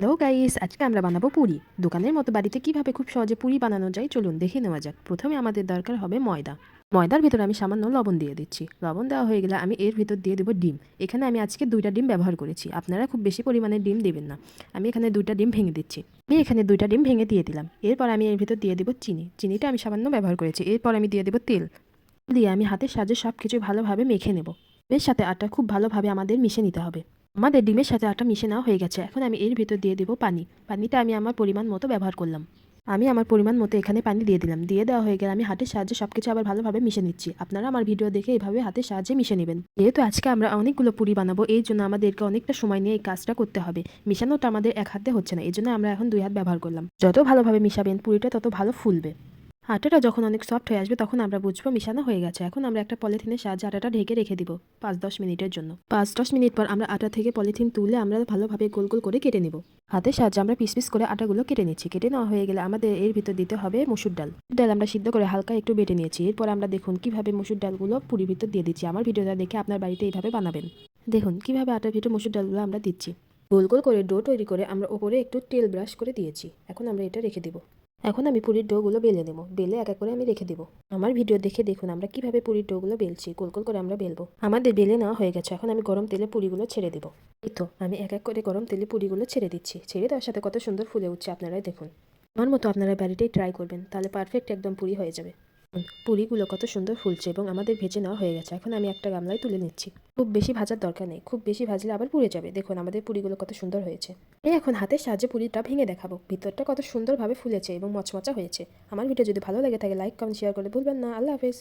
Hello guys আজকে আমরা বানাবো পুরি। দোকানের মতো বাড়িতে কীভাবে খুব সহজে পুরি বানানো যায়, চলুন দেখে নেওয়া যাক। প্রথমে আমাদের দরকার হবে ময়দা। ময়দার ভিতরে আমি সামান্য লবণ দিয়ে দিচ্ছি। লবণ দেওয়া হয়ে গেলে আমি এর ভিতর দিয়ে দেবো ডিম। এখানে আমি আজকে দুইটা ডিম ব্যবহার করেছি। আপনারা খুব বেশি পরিমাণে ডিম দেবেন না। আমি এখানে দুইটা ডিম ভেঙে দিচ্ছি। আমি এখানে দুইটা ডিম ভেঙে দিয়ে দিলাম। এরপর আমি এর ভিতর দিয়ে দেবো চিনি। চিনিটা আমি সামান্য ব্যবহার করেছি। এরপর আমি দিয়ে দেবো তেল। দিয়ে আমি হাতের সাহায্যে সব কিছু ভালোভাবে মেখে নেব। এর সাথে আটা খুব ভালোভাবে আমাদের মিশে নিতে হবে। আমাদের ডিমের সাথে আটা মিশে নেওয়া হয়ে গেছে। এখন আমি এর ভেতর দিয়ে দেবো পানি। পানিটা আমি আমার পরিমাণ মতো ব্যবহার করলাম। আমি আমার পরিমাণ মতো এখানে পানি দিয়ে দিলাম। দিয়ে দেওয়া হয়ে গেলে আমি হাতের সাহায্যে সব কিছু আবার ভালোভাবে মিশে নিচ্ছি। আপনারা আমার ভিডিও দেখে এইভাবে হাতের সাহায্যে মিশে নেবেন। যেহেতু আজকে আমরা অনেকগুলো পুরি বানাবো, এই জন্য আমাদেরকে অনেকটা সময় নিয়ে এই কাজটা করতে হবে। মিশানোটা আমাদের এক হাতে হচ্ছে না, এই জন্য আমরা এখন দুই হাত ব্যবহার করলাম। যত ভালোভাবে মিশাবেন পুরিটা তত ভালো ফুলবে। আটাটা যখন অনেক সফট হয়ে আসবে, তখন আমরা বুঝব মিশানো হয়ে গেছে। এখন আমরা একটা পলিথিনের সাহায্যে আটাটা ঢেকে রেখে দিব পাঁচ দশ মিনিটের জন্য। পাঁচ দশ মিনিট পর আমরা আটা থেকে পলিথিন তুলে আমরা ভালোভাবে গোল গোল করে কেটে নেব। হাতের সাহায্যে আমরা পিস পিস করে আটাগুলো কেটে নিচ্ছি। কেটে নেওয়া হয়ে গেলে আমাদের এর ভিতর দিতে হবে মসুর ডাল। ডাল আমরা সিদ্ধ করে হালকা একটু বেটে নিয়েছি। এরপর আমরা দেখুন কীভাবে মসুর ডালগুলো পুরি ভিতর দিয়ে দিচ্ছি। আমার ভিডিওটা দেখে আপনার বাড়িতে এইভাবে বানাবেন। দেখুন কীভাবে আটার ভিতর মসুর ডালগুলো আমরা দিচ্ছি। গোল গোল করে ডো তৈরি করে আমরা ওপরে একটু তেল ব্রাশ করে দিয়েছি। এখন আমরা এটা রেখে দেবো। এখন আমি পুরীর ডোগুলো বেলে নেব। বেলে এক এক করে আমি রেখে দেবো। আমার ভিডিও দেখে দেখুন আমরা কীভাবে পুরীর ডোগুলো বেলছি। গোল গোল করে আমরা বেলবো। আমাদের বেলে নেওয়া হয়ে গেছে। এখন আমি গরম তেলে পুরিগুলো ছেড়ে দেবো। এই তো, আমি এক এক করে গরম তেলে পুরিগুলো ছেড়ে দিচ্ছি। ছেড়ে দেওয়ার সাথে কত সুন্দর ফুলে উঠছে আপনারাই দেখুন। আমার মতো আপনারা বাড়িতেই ট্রাই করবেন, তাহলে পারফেক্ট একদম পুরি হয়ে যাবে। পুরিগুলো কত সুন্দর ফুলছে এবং আমাদের ভেজে নেওয়া হয়ে গেছে। এখন আমি একটা গামলায় তুলে নিচ্ছি। খুব বেশি ভাজার দরকার নেই। খুব বেশি ভাজলে আবার পুড়ে যাবে। দেখুন, আমাদের পুরিগুলো কত সুন্দর হয়েছে। এই এখন হাতের সাহায্যে পুরিটা ভেঙে দেখাবো। ভিতরটা কত সুন্দরভাবে ফুলেছে এবং মচমচা হয়েছে। আমার ভিডিও যদি ভালো লাগে থাকে লাইক কমেন্ট শেয়ার করে ভুলবেন না। আল্লাহ হাফেজ।